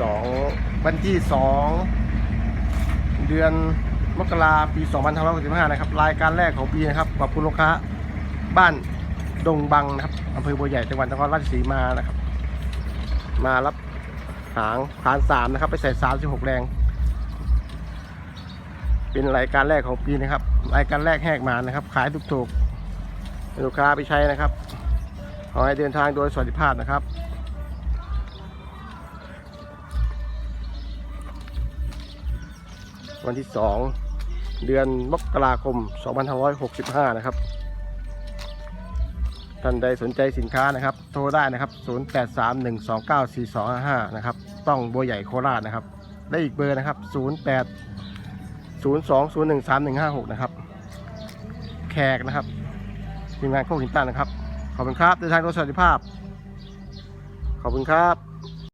สองวันที่สองเดือนมกราปี 2565 นะครับ รายการแรกของปีนะครับขอบคุณลูกค้าบ้านดงบังนะครับอำเภอบัวใหญ่จังหวัดนครราชสีมานะครับ มารับหางพานสามนะครับ ไปใส่สามสิบหกแรง เป็นรายการแรกของปีนะครับ รายการแรกแหกมานะครับ ขายถูกๆลูกค้าไปใช้นะครับ ขอให้เดินทางโดยสวัสดิภาพนะครับ วันที่ 2 เดือนมกราคม 2565 นะครับ ท่านใดสนใจสินค้านะครับ โทรได้นะครับ 0831294255 นะครับ ต้องบัวใหญ่โคราชนะครับ ได้อีกเบอร์นะครับ 08 02013156 นะครับ แขกนะครับทีมงานโคกหินตันนะครับ ขอบคุณครับเดินทางโดยสวัสดิภาพ ขอบคุณครับ